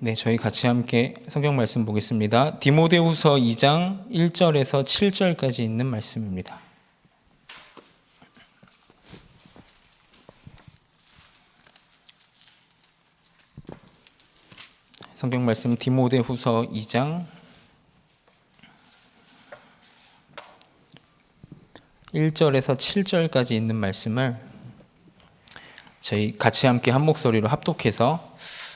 네, 저희 같이 함께 성경 말씀 보겠습니다. 디모데후서 2장 1절에서 7절까지 있는 말씀입니다. 성경 말씀 디모데후서 2장 1절에서 7절까지 있는 말씀을 저희 같이 함께 한 목소리로 합독해서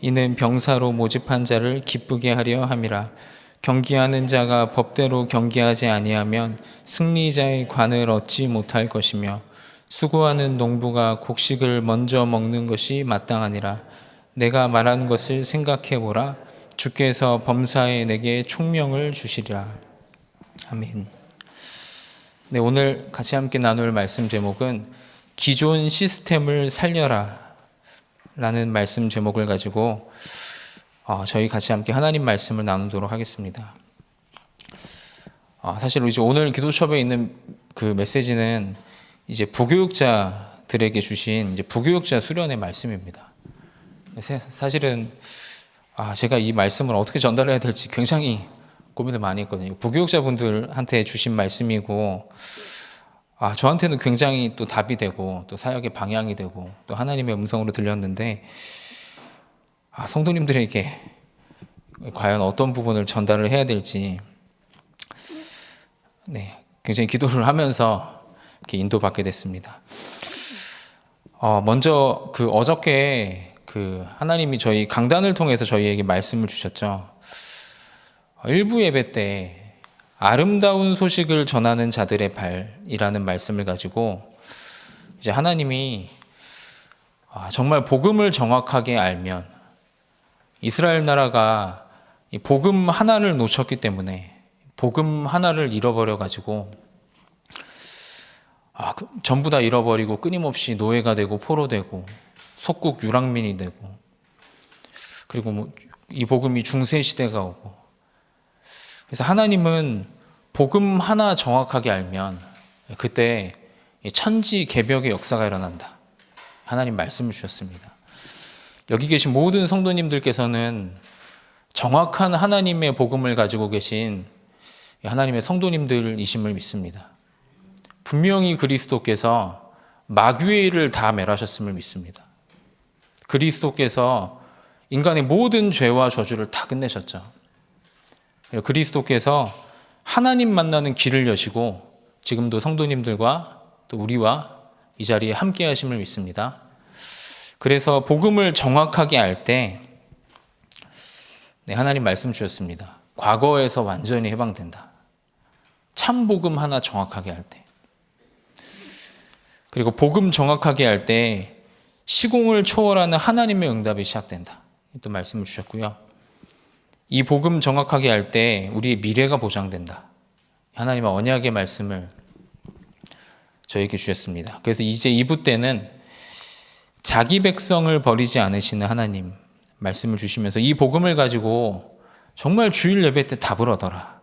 이는 병사로 모집한 자를 기쁘게 하려 함이라. 경기하는 자가 법대로 경기하지 아니하면 승리자의 관을 얻지 못할 것이며 수고하는 농부가 곡식을 먼저 먹는 것이 마땅하니라. 내가 말한 것을 생각해 보라. 주께서 범사에 내게 총명을 주시리라. 아멘. 네, 오늘 같이 함께 나눌 말씀 제목은 기존 시스템을 살려라 라는 말씀 제목을 가지고 어, 저희 같이 함께 하나님 말씀을 나누도록 하겠습니다. 어, 사실 이제 오늘 기도첩에 있는 그 메시지는 이제 부교육자들에게 주신 이제 부교육자 수련의 말씀입니다. 사실은 아, 제가 이 말씀을 어떻게 전달해야 될지 굉장히 고민을 많이 했거든요. 부교육자분들한테 주신 말씀이고, 아, 저한테는 굉장히 또 답이 되고, 또 사역의 방향이 되고, 또 하나님의 음성으로 들렸는데, 아, 성도님들에게 과연 어떤 부분을 전달을 해야 될지, 네, 굉장히 기도를 하면서 이렇게 인도받게 됐습니다. 어, 먼저 그 어저께 그 하나님이 저희 강단을 통해서 저희에게 말씀을 주셨죠. 일부 예배 때 아름다운 소식을 전하는 자들의 발이라는 말씀을 가지고 이제 하나님이 아, 정말 복음을 정확하게 알면 이스라엘 나라가 복음 하나를 놓쳤기 때문에 복음 하나를 잃어버려 가지고 아, 그 전부 다 잃어버리고 끊임없이 노예가 되고 포로되고 속국 유랑민이 되고 그리고 뭐 이 복음이 중세 시대가 오고 그래서 하나님은 복음 하나 정확하게 알면 그때 천지 개벽의 역사가 일어난다. 하나님 말씀을 주셨습니다. 여기 계신 모든 성도님들께서는 정확한 하나님의 복음을 가지고 계신 하나님의 성도님들이심을 믿습니다. 분명히 그리스도께서 마귀의 일을 다 멸하셨음을 믿습니다. 그리스도께서 인간의 모든 죄와 저주를 다 끝내셨죠. 그리스도께서 하나님 만나는 길을 여시고 지금도 성도님들과 또 우리와 이 자리에 함께 하심을 믿습니다. 그래서 복음을 정확하게 알때 네, 하나님 말씀 주셨습니다. 과거에서 완전히 해방된다. 참 복음 하나 정확하게 할 때. 그리고 복음 정확하게 할 때 시공을 초월하는 하나님의 응답이 시작된다. 또 말씀을 주셨고요. 이 복음 정확하게 할때 우리의 미래가 보장된다. 하나님의 언약의 말씀을 저에게 주셨습니다. 그래서 이제 2부 때는 자기 백성을 버리지 않으시는 하나님 말씀을 주시면서 이 복음을 가지고 정말 주일 예배 때 답을 얻어라.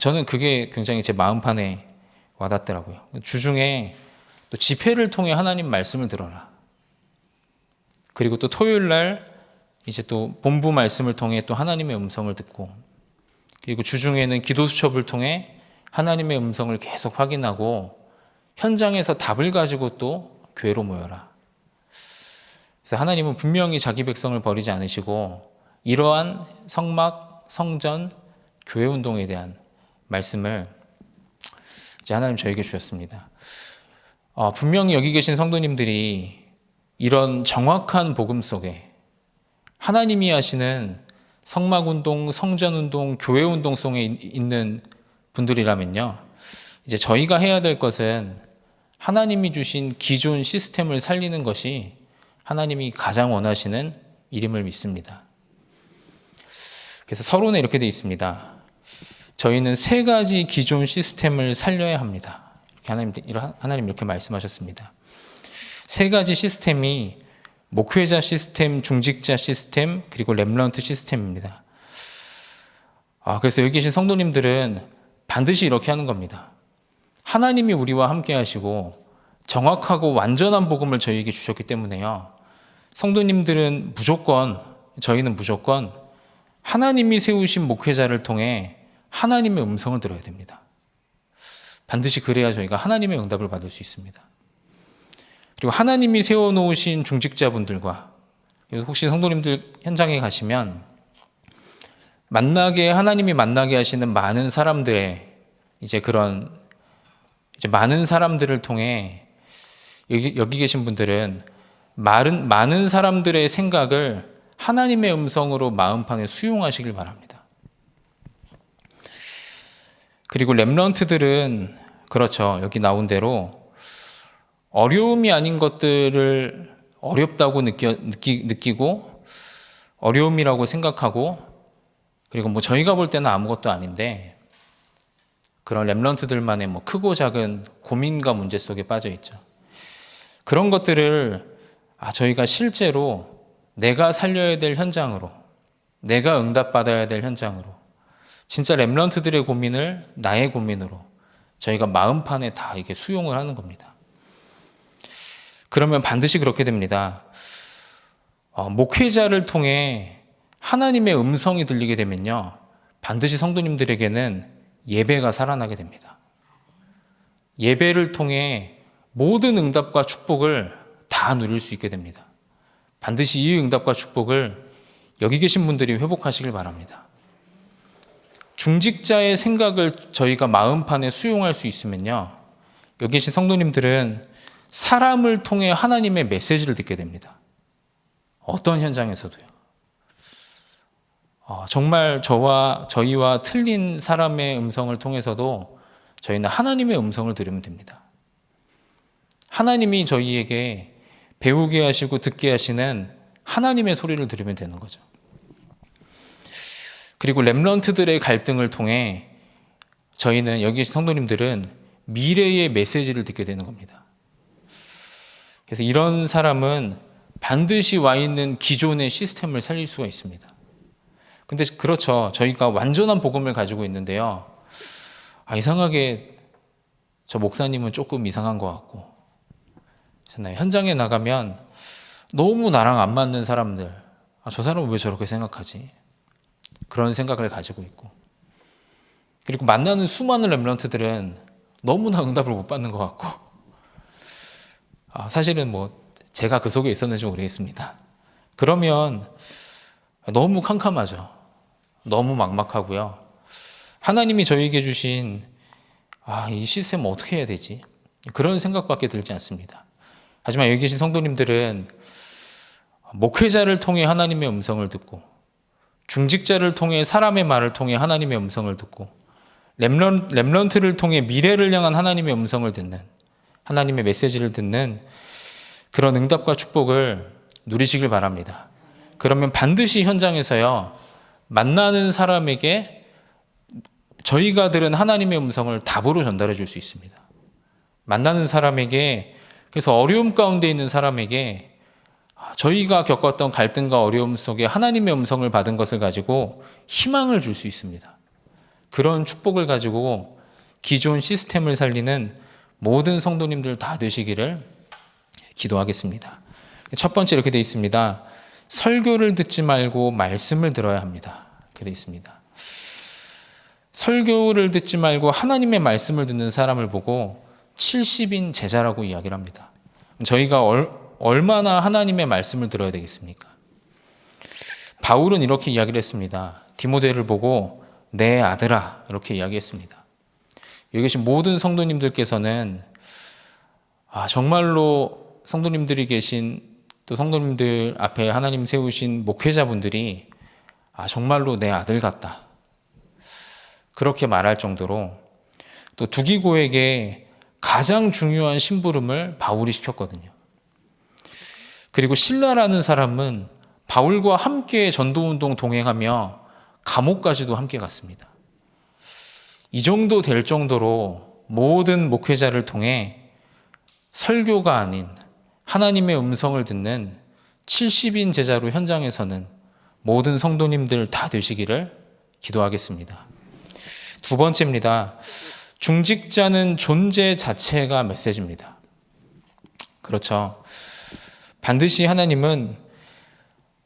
저는 그게 굉장히 제 마음판에 와닿더라고요. 주중에 또 집회를 통해 하나님 말씀을 들어라. 그리고 또 토요일 날 이제 또 본부 말씀을 통해 또 하나님의 음성을 듣고 그리고 주중에는 기도 수첩을 통해 하나님의 음성을 계속 확인하고 현장에서 답을 가지고 또 교회로 모여라. 그래서 하나님은 분명히 자기 백성을 버리지 않으시고 이러한 성막, 성전, 교회 운동에 대한 말씀을 이제 하나님 저에게 주셨습니다. 어, 분명히 여기 계신 성도님들이 이런 정확한 복음 속에 하나님이 하시는 성막 운동, 성전 운동, 교회 운동 속에 있는 분들이라면요. 이제 저희가 해야 될 것은 하나님이 주신 기존 시스템을 살리는 것이 하나님이 가장 원하시는 일임을 믿습니다. 그래서 서론에 이렇게 돼 있습니다. 저희는 세 가지 기존 시스템을 살려야 합니다. 하나님, 하나님 이렇게 말씀하셨습니다. 세 가지 시스템이 목회자 시스템, 중직자 시스템, 그리고 렘런트 시스템입니다. 아, 그래서 여기 계신 성도님들은 반드시 이렇게 하는 겁니다. 하나님이 우리와 함께 하시고 정확하고 완전한 복음을 저희에게 주셨기 때문에요. 성도님들은 무조건, 저희는 무조건 하나님이 세우신 목회자를 통해 하나님의 음성을 들어야 됩니다. 반드시 그래야 저희가 하나님의 응답을 받을 수 있습니다. 그리고 하나님이 세워놓으신 중직자분들과 혹시 성도님들 현장에 가시면 만나게 하나님이 만나게 하시는 많은 사람들의 이제 그런 이제 많은 사람들을 통해 여기, 여기 계신 분들은 많은 많은 사람들의 생각을 하나님의 음성으로 마음판에 수용하시길 바랍니다. 그리고 렘런트들은 그렇죠. 여기 나온 대로 어려움이 아닌 것들을 어렵다고 느껴, 느끼, 느끼고 어려움이라고 생각하고 그리고 뭐 저희가 볼 때는 아무것도 아닌데 그런 랩런트들만의 뭐 크고 작은 고민과 문제 속에 빠져 있죠. 그런 것들을 아, 저희가 실제로 내가 살려야 될 현장으로, 내가 응답받아야 될 현장으로, 진짜 랩런트들의 고민을 나의 고민으로 저희가 마음판에 다 이게 수용을 하는 겁니다. 그러면 반드시 그렇게 됩니다. 어, 목회자를 통해 하나님의 음성이 들리게 되면요. 반드시 성도님들에게는 예배가 살아나게 됩니다. 예배를 통해 모든 응답과 축복을 다 누릴 수 있게 됩니다. 반드시 이 응답과 축복을 여기 계신 분들이 회복하시길 바랍니다. 중직자의 생각을 저희가 마음판에 수용할 수 있으면요. 여기 계신 성도님들은 사람을 통해 하나님의 메시지를 듣게 됩니다. 어떤 현장에서도요. 어, 정말 저와 저희와 틀린 사람의 음성을 통해서도 저희는 하나님의 음성을 들으면 됩니다. 하나님이 저희에게 배우게 하시고 듣게 하시는 하나님의 소리를 들으면 되는 거죠. 그리고 렘런트들의 갈등을 통해 저희는 여기 성도님들은 미래의 메시지를 듣게 되는 겁니다. 그래서 이런 사람은 반드시 와 있는 기존의 시스템을 살릴 수가 있습니다. 근데 그렇죠. 저희가 완전한 복음을 가지고 있는데요. 아, 이상하게 저 목사님은 조금 이상한 것 같고. 잖아요. 현장에 나가면 너무 나랑 안 맞는 사람들. 아, 저 사람은 왜 저렇게 생각하지? 그런 생각을 가지고 있고. 그리고 만나는 수많은 렘런트들은 너무나 응답을 못 받는 것 같고. 아, 사실은 뭐 제가 그 속에 있었는지 모르겠습니다. 그러면 너무 캄캄하죠. 너무 막막하고요. 하나님이 저에게 주신 아, 이 시스템 어떻게 해야 되지? 그런 생각밖에 들지 않습니다. 하지만 여기 계신 성도님들은 목회자를 통해 하나님의 음성을 듣고 중직자를 통해 사람의 말을 통해 하나님의 음성을 듣고 렘런, 렘런트를 통해 미래를 향한 하나님의 음성을 듣는 하나님의 메시지를 듣는 그런 응답과 축복을 누리시길 바랍니다. 그러면 반드시 현장에서요 만나는 사람에게 저희가 들은 하나님의 음성을 답으로 전달해 줄 수 있습니다. 만나는 사람에게 그래서 어려움 가운데 있는 사람에게 저희가 겪었던 갈등과 어려움 속에 하나님의 음성을 받은 것을 가지고 희망을 줄 수 있습니다. 그런 축복을 가지고 기존 시스템을 살리는 모든 성도님들 다 되시기를 기도하겠습니다. 첫 번째 이렇게 되어 있습니다. 설교를 듣지 말고 말씀을 들어야 합니다. 그렇게 되어 있습니다. 설교를 듣지 말고 하나님의 말씀을 듣는 사람을 보고 70인 제자라고 이야기를 합니다. 저희가 얼, 얼마나 하나님의 말씀을 들어야 되겠습니까? 바울은 이렇게 이야기를 했습니다. 디모데를 보고 내 아들아 이렇게 이야기했습니다. 여기 계신 모든 성도님들께서는 아, 정말로 성도님들이 계신 또 성도님들 앞에 하나님 세우신 목회자분들이 아, 정말로 내 아들 같다. 그렇게 말할 정도로 또 두기고에게 가장 중요한 심부름을 바울이 시켰거든요. 그리고 신라라는 사람은 바울과 함께 전도운동 동행하며 감옥까지도 함께 갔습니다. 이 정도 될 정도로 모든 목회자를 통해 설교가 아닌 하나님의 음성을 듣는 70인 제자로 현장에서는 모든 성도님들 다 되시기를 기도하겠습니다. 두 번째입니다. 중직자는 존재 자체가 메시지입니다. 그렇죠. 반드시 하나님은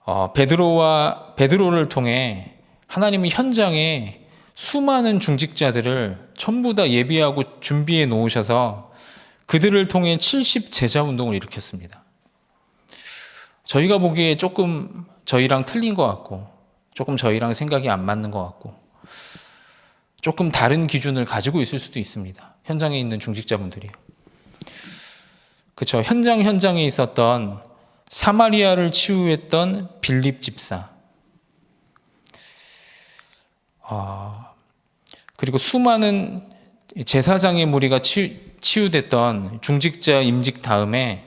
어, 베드로와 베드로를 통해 하나님이 현장에 수많은 중직자들을 전부 다 예비하고 준비해 놓으셔서 그들을 통해 70 제자 운동을 일으켰습니다. 저희가 보기에 조금 저희랑 틀린 것 같고, 조금 저희랑 생각이 안 맞는 것 같고, 조금 다른 기준을 가지고 있을 수도 있습니다. 현장에 있는 중직자분들이. 그렇죠. 현장 현장에 있었던 사마리아를 치유했던 빌립 집사. 아, 그리고 수많은 제사장의 무리가 치유, 됐던 중직자 임직 다음에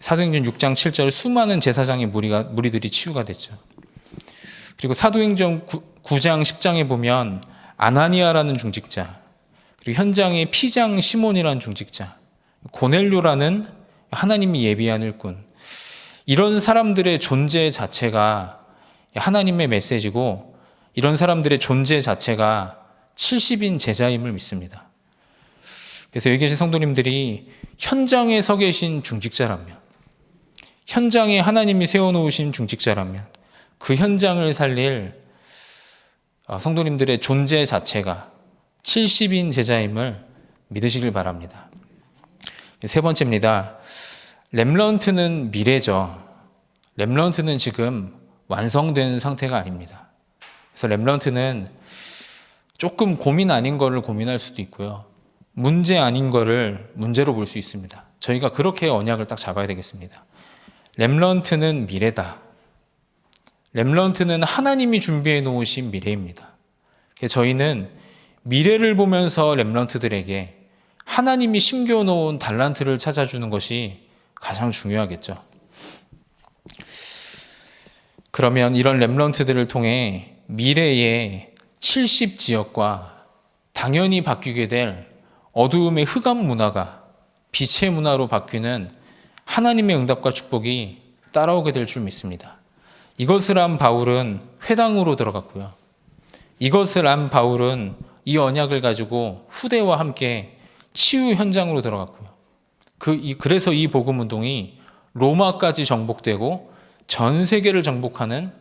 사도행전 6장 7절 수많은 제사장의 무리가 무리들이 치유가 됐죠. 그리고 사도행전 9, 장 10장에 보면 아나니아라는 중직자, 그리고 현장에 피장 시몬이라는 중직자, 고넬료라는 하나님이 예비한 일꾼, 이런 사람들의 존재 자체가 하나님의 메시지고 이런 사람들의 존재 자체가 70인 제자임을 믿습니다. 그래서 여기 계신 성도님들이 현장에 서 계신 중직자라면 현장에 하나님이 세워놓으신 중직자라면 그 현장을 살릴 어, 성도님들의 존재 자체가 70인 제자임을 믿으시길 바랍니다. 세 번째입니다. 렘런트는 미래죠. 렘런트는 지금 완성된 상태가 아닙니다. 그래서 렘런트는 조금 고민 아닌 거를 고민할 수도 있고요. 문제 아닌 거를 문제로 볼 수 있습니다. 저희가 그렇게 언약을 딱 잡아야 되겠습니다. 렘런트는 미래다. 렘런트는 하나님이 준비해 놓으신 미래입니다. 저희는 미래를 보면서 렘런트들에게 하나님이 심겨 놓은 달란트를 찾아주는 것이 가장 중요하겠죠. 그러면 이런 렘런트들을 통해 미래의 70 지역과 당연히 바뀌게 될 어두움의 흑암 문화가 빛의 문화로 바뀌는 하나님의 응답과 축복이 따라오게 될 줄 믿습니다. 이것을 한 바울은 회당으로 들어갔고요. 이것을 안 바울은 이 언약을 가지고 후대와 함께 치유 현장으로 들어갔고요. 그, 그래서 이 복음 운동이 로마까지 정복되고 전 세계를 정복하는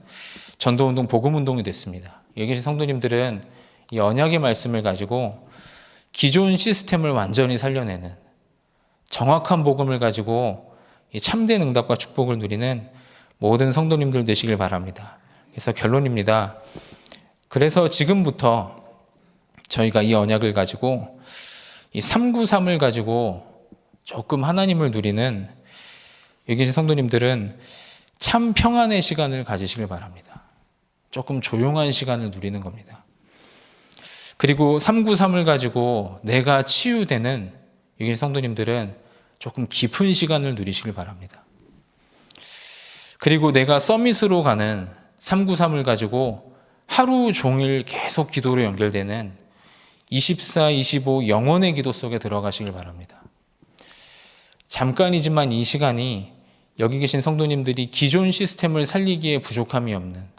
전도 운동, 복음 운동이 됐습니다. 여기 계신 성도님들은 이 언약의 말씀을 가지고 기존 시스템을 완전히 살려내는 정확한 복음을 가지고 참된 응답과 축복을 누리는 모든 성도님들 되시길 바랍니다. 그래서 결론입니다. 그래서 지금부터 저희가 이 언약을 가지고 이 393을 가지고 조금 하나님을 누리는 여기 계신 성도님들은 참 평안의 시간을 가지시길 바랍니다. 조금 조용한 시간을 누리는 겁니다. 그리고 393을 가지고 내가 치유되는 여기 성도님들은 조금 깊은 시간을 누리시길 바랍니다. 그리고 내가 서밋으로 가는 393을 가지고 하루 종일 계속 기도로 연결되는 24, 25 영원의 기도 속에 들어가시길 바랍니다. 잠깐이지만 이 시간이 여기 계신 성도님들이 기존 시스템을 살리기에 부족함이 없는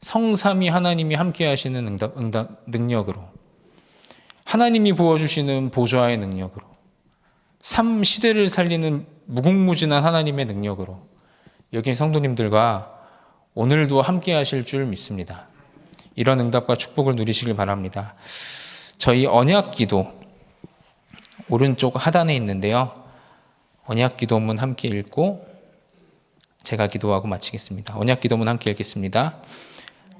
성삼이 하나님이 함께 하시는 응답, 응답, 능력으로 하나님이 부어주시는 보좌의 능력으로 삶 시대를 살리는 무궁무진한 하나님의 능력으로 여기 성도님들과 오늘도 함께 하실 줄 믿습니다. 이런 응답과 축복을 누리시길 바랍니다. 저희 언약 기도 오른쪽 하단에 있는데요. 언약 기도문 함께 읽고 제가 기도하고 마치겠습니다. 언약 기도문 함께 읽겠습니다.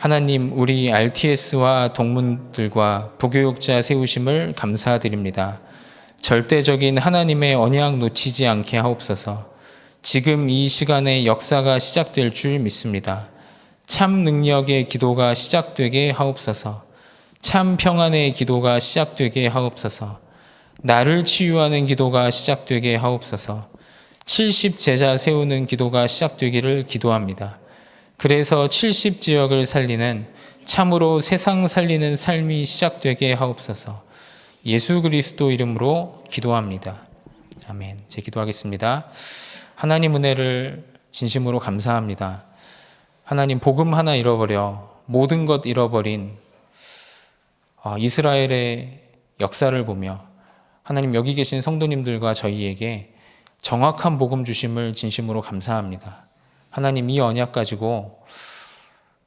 하나님, 우리 RTS와 동문들과 부교육자 세우심을 감사드립니다. 절대적인 하나님의 언약 놓치지 않게 하옵소서. 지금 이 시간에 역사가 시작될 줄 믿습니다. 참 능력의 기도가 시작되게 하옵소서. 참 평안의 기도가 시작되게 하옵소서. 나를 치유하는 기도가 시작되게 하옵소서. 70 제자 세우는 기도가 시작되기를 기도합니다. 그래서 70 지역을 살리는 참으로 세상 살리는 삶이 시작되게 하옵소서. 예수 그리스도 이름으로 기도합니다. 아멘. 제 기도하겠습니다. 하나님 은혜를 진심으로 감사합니다. 하나님 복음 하나 잃어버려 모든 것 잃어버린 아, 이스라엘의 역사를 보며 하나님 여기 계신 성도님들과 저희에게 정확한 복음 주심을 진심으로 감사합니다. 하나님 이 언약 가지고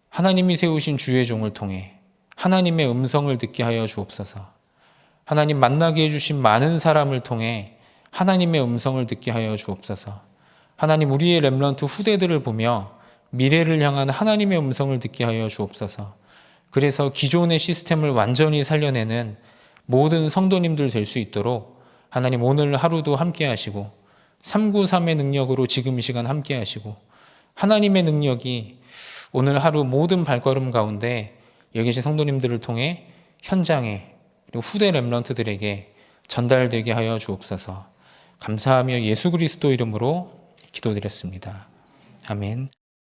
하나님이 세우신 주의 종을 통해 하나님의 음성을 듣게 하여 주옵소서. 하나님 만나게 해주신 많은 사람을 통해 하나님의 음성을 듣게 하여 주옵소서. 하나님 우리의 렘런트 후대들을 보며 미래를 향한 하나님의 음성을 듣게 하여 주옵소서. 그래서 기존의 시스템을 완전히 살려내는 모든 성도님들 될 수 있도록 하나님 오늘 하루도 함께 하시고 393의 능력으로 지금 이 시간 함께 하시고 하나님의 능력이 오늘 하루 모든 발걸음 가운데 여기 계신 성도님들을 통해 현장에 그리고 후대 렘런트들에게 전달되게 하여 주옵소서. 감사하며 예수 그리스도 이름으로 기도드렸습니다. 아멘.